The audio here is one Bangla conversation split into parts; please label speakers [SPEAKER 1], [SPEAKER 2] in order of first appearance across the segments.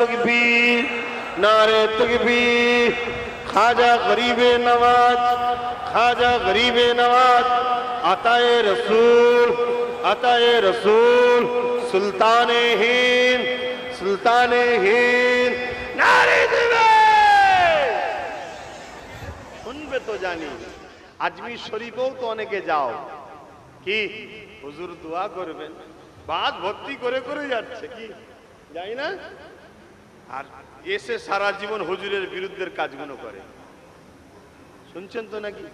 [SPEAKER 1] তকবীর নারে তকবীর খাজা গরিবে নওয়াজ খাজা গরিবে নওয়াজ আতায়ে রসুল আতায়ে রসুল সুলতানে হিন্দ সুলতানে হিন্দ নারে দিবে শুনবে তো জানি আজমির শরীফেও তো অনেকে যাও কি হুজুর দোয়া করবেন বাদ ভর্তি করে করে যাচ্ছে কি যাই না আর এসে সারা জীবন হুজুরের বিরুদ্ধে কাজগুলো করে। শুনছেন তো নাকি?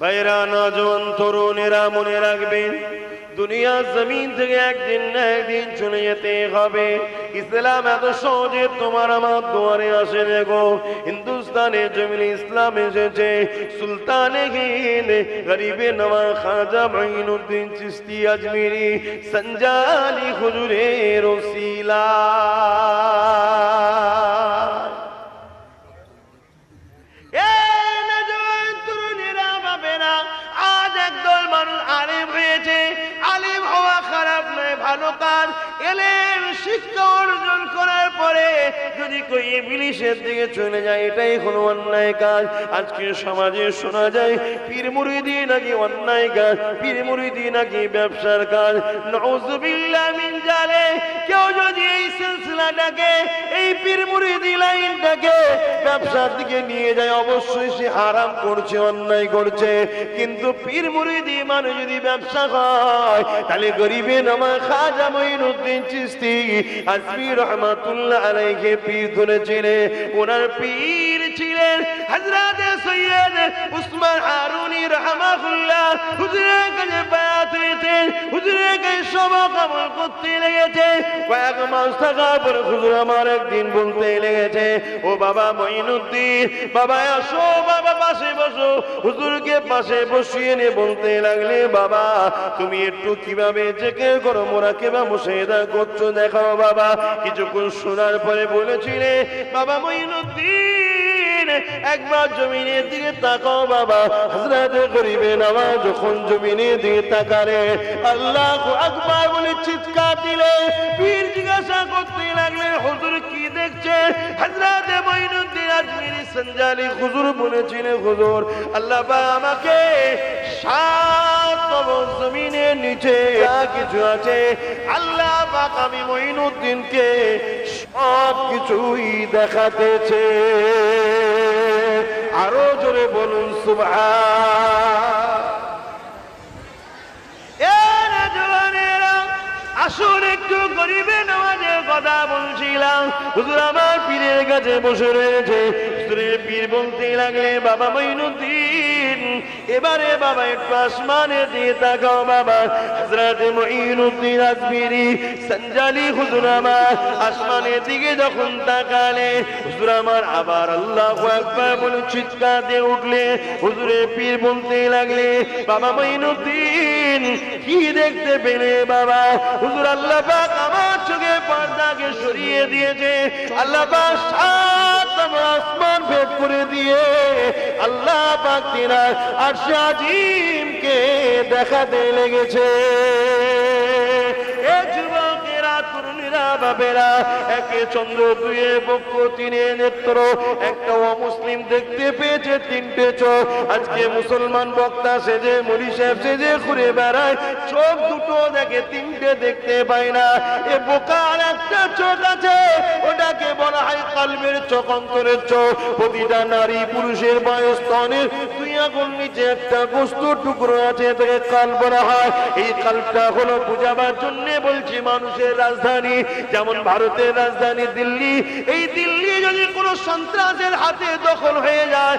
[SPEAKER 1] ভাইরা নজন তরুণেরা মনে রাখবেন দুনিয়া জমিন থেকে একদিন না একদিন চলে যেতে হবে। ইসলাম এত সহজে তোমার আমার দুয়ারে আসে গো। হিন্দুস্তানে জমিন ইসলাম এসেছে, সুলতানে হিন্দ গরিবে নওয়া খাজা মাইনুদ্দিন চিস্তি আজমিরি, সঞ্জালি হুজুরের ওসিলা। আলিম হওয়া খারাপ নয়, ভালো কাজ। এলেন শিক্ষা অর্জন করার পরে যদি কই ইবলিশের দিকে চলে যায়, এটাই হলো অন্যায় কাজ। আজকে সমাজে শোনা যায়, পীর মুরিদি নাকি অন্যায় কাজ, পীর মুরিদি নাকি ব্যবসার কাজ। নউজুবিল্লাহ মিন জালে, কেউ যদি এই সিলসিলাটাকে, এই পীর মুরিদি লাইনটাকে ব্যবসার দিকে নিয়ে যায়, অবশ্যই সে হারাম করছে, অন্যায় করছে। কিন্তু পীর মুরিদি মানে যদি ব্যবসা হয়, তাহলে গরিবে নামা খাজা মঈনুদ্দিন চিস্তি, আজমি রহমাতুল্লাহ আলাইহি পীর ধরেছিলেন ওনার পীর ছিলেন হযরত সৈয়দ উসমান হারুনি রাহমাতুল্লাহ হুজুরের কাছে বাবা পাশে বসিয়ে বলতে লাগলে, বাবা, তুমি একটু কীভাবে জেকে করো মোরা কেবা করছ দেখাও বাবা। কিছুক্ষণ শোনার পরে বলেছিলে, বাবা মঈনুদ্দিন একবার জমিনের দিকে তাকাও বাবা। হযরত গরিবে নামাজ যখন জমিনের দিকে তাকারে আল্লাহ আকবার বলে চিৎকার দিলে, পীর জিজ্ঞাসা করতে লাগলেন, হুজুর কি দেখছে? হযরত মঈনুদ্দিন সঞ্জালি হুজুর হুজুর, আল্লাহ আমাকে সাত জমিনের নিচে কিছু আছে, আল্লাহ পাক আমি মঈনুদ্দিনকে সব কিছুই দেখাতেছে। আরও জোরে বলুন আসুন একটু গরিবে নামাজের কথা বলছিলাম। হুজুর আমার পীরের কাছে বসে রয়েছে। পীর বলতে লাগলে, বাবা মঈনুদ্দিন এবারে বাবা, একটু আসমানে দিয়ে তাকাও বাবা। হযরত মঈনুদ্দিন আজমিরি, সঞ্জালি হুজুর আমার, আসমানের দিকে যখন তাকালে, হুজুর আমার আবার আল্লাহু আকবার বলে চিৎকার দিয়ে উঠলে, হুজুরের পীর বলতে লাগলে, বাবা মঈনুদ্দিন, কি দেখতে পেলে বাবা? হুজুর আল্লাহ আমার চোখে পর্দাকে সরিয়ে দিয়েছে। আল্লাহ পাক আমার আসমান ভেদ করে দিয়ে আল্লাহ পাক তিনার আরশে আজিমকে দেখাতে লেগেছে। মুসলমান বক্তা সেজে মরি সাহেব সেজে ঘুরে বেড়ায়। চোখ দুটো দেখে তিনটে দেখতে পায় না। এ বোকার একটা চোখ আছে, ওটাকে বলা হয় কলমের চোখ, অন্তরের চোখ। প্রতিটা নারী পুরুষের বয়স আগুন নিচে একটা বস্তু টুকরো আছে, এটাকে কাল বলা হয়। এই কালটা হলো বুঝাবার জন্য বলছি মানুষের রাজধানী, যেমন ভারতের রাজধানী দিল্লি। এই দিল্লি যদি কোনো সন্ত্রাসের হাতে দখল হয়ে যায়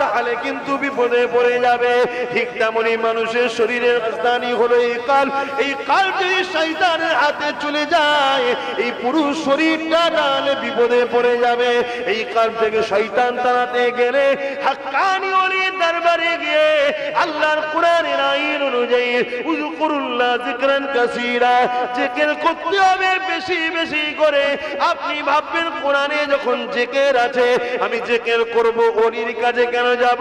[SPEAKER 1] তাহলে কিন্তু বিপদে পড়ে যাবে। ঠিক তেমনই মানুষের শরীরের রাজধানী হলো এই কাল। এই কাল যদি শৈতানের হাতে চলে যায়, এই পুরো শরীরটা তাহলে বিপদে পড়ে যাবে। এই কাল থেকে শৈতান তাড়াতে গেলে হাক্কানি দরবারে গিয়ে আল্লাহর কোরআনের আইন অনুযায়ী উযকুরুল্লাহ যিকরান কাসীরা জিকির করতে হবে বেশি বেশি করে। আপনি ভাববেন কোরআনে যখন জিকির আছে, আমি জিকির করব অলির কাছে কেন যাব।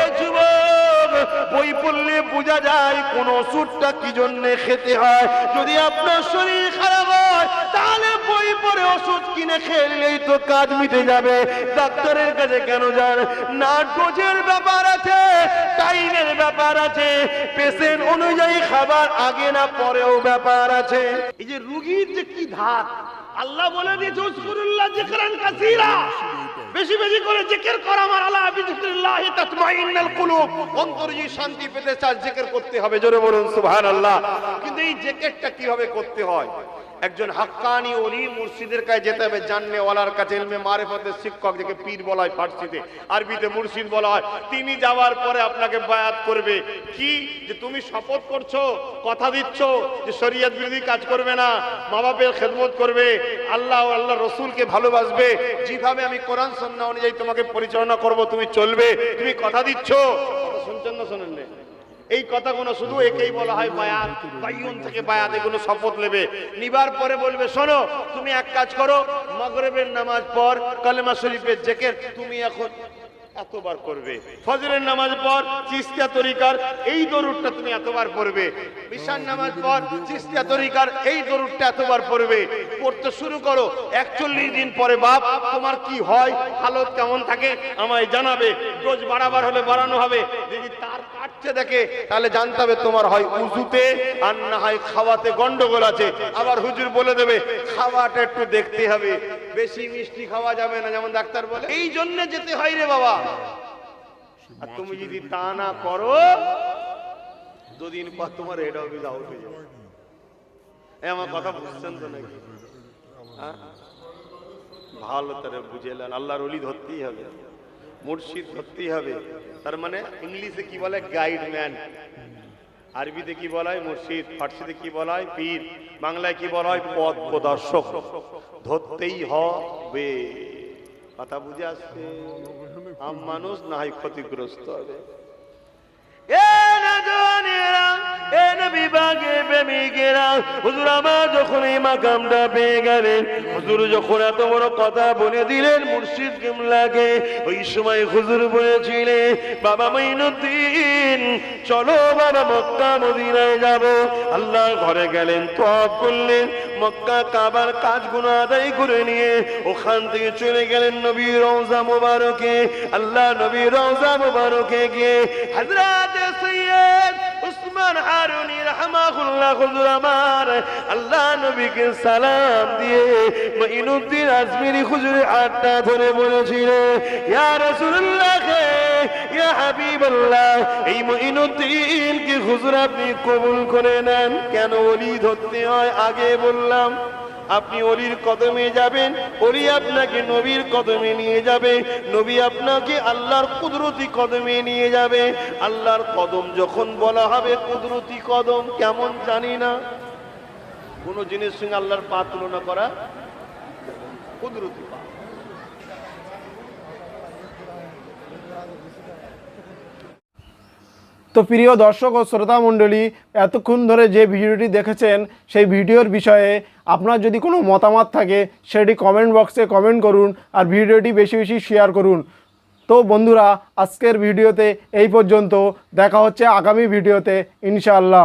[SPEAKER 1] এ যুবক, বই পড়লে বোঝা যায় কোন ওষুধটা কি জন্য খেতে হয়। যদি আপনার শরীর খারাপ হয়, তাহলে বই পরে ওষুধ কিনে খেয়ে নিলেই তো কাজ মিটে যাবে। ডাক্তারের কাছে কেন যান? না ডোজের ব্যাপার আছে, টাইমের ব্যাপার আছে, পেশেন্ট অনুযায়ী খাবার আগে না পরেও ব্যাপার আছে। এই যে রুগীর যে কি ধাত আল্লাহ বলে দিয়েছে বেশি বেশি করে জিকির কর আমার আল্লাহ বিজিকরিল্লাহি তাতমাইন্নাল কুলুব। অন্তর যদি শান্তি পেতে চায় জিকির করতে হবে। জোরে বলুন, সুবহানাল্লাহ। এই জিকিরটা কীভাবে করতে হয়? একজন হাক্কানি ওলি মুর্শিদের কাছে যেতে হবে জাননে ওয়ালার কাছে, ইলমে মারিফতের শিক্ষক যাকে পীর বলা হয় ফার্সিতে, আরবিতে মুর্শিদ বলা হয়। তিনি যাওয়ার পরে আপনাকে বায়াত করবে। কি? যে তুমি শপথ করছ, কথা দিচ্ছ, যে শরীয়ত বিরোধী কাজ করবে না মা বাপের খেদমত করবে, আল্লাহ আল্লাহ রসুলকে ভালোবাসবে। যেভাবে আমি কোরআন সন্না অনুযায়ী তোমাকে পরিচালনা করব, তুমি চলবে, তুমি কথা দিচ্ছ। শুনছেন না শোনেন? এই কথাগুলো শুধু একেই বলা হয় বায়াত। বাইয়ন থেকে বায়াত এগুলো শপথ নেবে। নিবার পরে বলবে, শোনো, তুমি এক কাজ করো, মাগরিবের নামাজ পর কালেমা শরীফের জেকের তুমি এখন এতবার করবে ফজরের নামাজ পর চিস্তিয়া তরিকার এই দরুদটা তুমি এতবার পড়বে। ঈশান নামাজ পর চিস্তিয়া তরিকার এই দরুদটা এতবার পড়বে। পড়তে শুরু করো, একচল্লিশ দিন পরে বাপ, তোমার কি হয়? হালত কেমন থাকে? আমায় জানাবে। ডোজ বাড়াবার হলে বাড়ানো হবে। কাটছে দেখে, তাহলে জানতে হবে তোমার হয় উজুতে আর না হয় খাওয়াতে গন্ডগোল আছে। আবার হুজুর বলে দেবে, খাওয়াটা একটু দেখতে হবে। বেশি মিষ্টি খাওয়া যাবে না, যেমন ডাক্তার বলে। এই জন্য যেতে হয় রে বাবা। আর তুমি যদি তা না করো, দুদিন পর তোমার হেড অফিস আউট হয়ে যাবে। আমার কথা বুঝছেন তো নাকি? হ্যাঁ? ভালো তারা বুঝেলেন আল্লাহর অলি ধরতেই হবে। মুর্শিদ সত্যি হবে। তার মানে ইংলিশে কি বলে? গাইড ম্যান আরবিতে কি বলা? হয় মুর্শিদ। ফার্সিতে কি বলা? হয় পীর। বাংলায় কি বলা? হয় পথ প্রদর্শক। ধরতেই হবে। কথা বুঝে আসছে? আম মানুষ না হয় ক্ষতিগ্রস্ত হবে। এ নজনেরা, নবী বাগে হুজুর আমার যখন এই মাকামটা পেয়ে গেলেন, হুজুর যখন এত বড় কথা বলে দিলেন, মুর্শিদ কিমলাকে, ওই সময় হুজুর বলেছিলেন, বাবা মাইনুদ্দিন চলো বাবা মক্কা মদিনায় যাব। আল্লাহ ঘরে গেলেন তো করলেন, মক্কা কাবার কাজগুলো আদায় করে নিয়ে ওখান থেকে চলে গেলেন নবী রওজা মোবারকে। আল্লাহ নবী রওজা মোবারকে গিয়ে হযরত সৈয়দ উসমান হারুনি রাহমাহুল্লাহ হুজুর আমার। আল্লাহ নবীকে সালাম দিয়ে মঈনুদ্দিন আজমিরি হুজুর আটটা ধরে বলেছিল ইয়া রাসূলুল্লাহ, ইয়া হাবিবাল্লাহ, এই মঈনুদ্দিন কি হুজুর আপনি কবুল করে নেন? কেন ওলি ধরতে হয়? আগে বললাম। আপনি অলির কদমে যাবেন, অলি আপনাকে নবীর কদমে নিয়ে যাবে, নবী আপনাকে আল্লাহর কুদরতি কদমে নিয়ে যাবে। আল্লাহর কদম যখন বলা হবে কুদরতি কদম, কেমন জানি না। কোনো জিনিস সঙ্গে আল্লাহর পা তুলনা করা কুদরতি।
[SPEAKER 2] তো প্রিয় দর্শক ও শ্রোতা মণ্ডলী, এতক্ষণ ধরে যে ভিডিওটি দেখেছেন, সেই ভিডিওর বিষয়ে আপনার যদি কোনো মতামত থাকে, সেটি কমেন্ট বক্সে কমেন্ট করুন আর ভিডিওটি বেশি বেশি শেয়ার করুন। তো বন্ধুরা, আজকের ভিডিওতে এই পর্যন্ত। দেখা হচ্ছে আগামী ভিডিওতে, ইনশাআল্লাহ।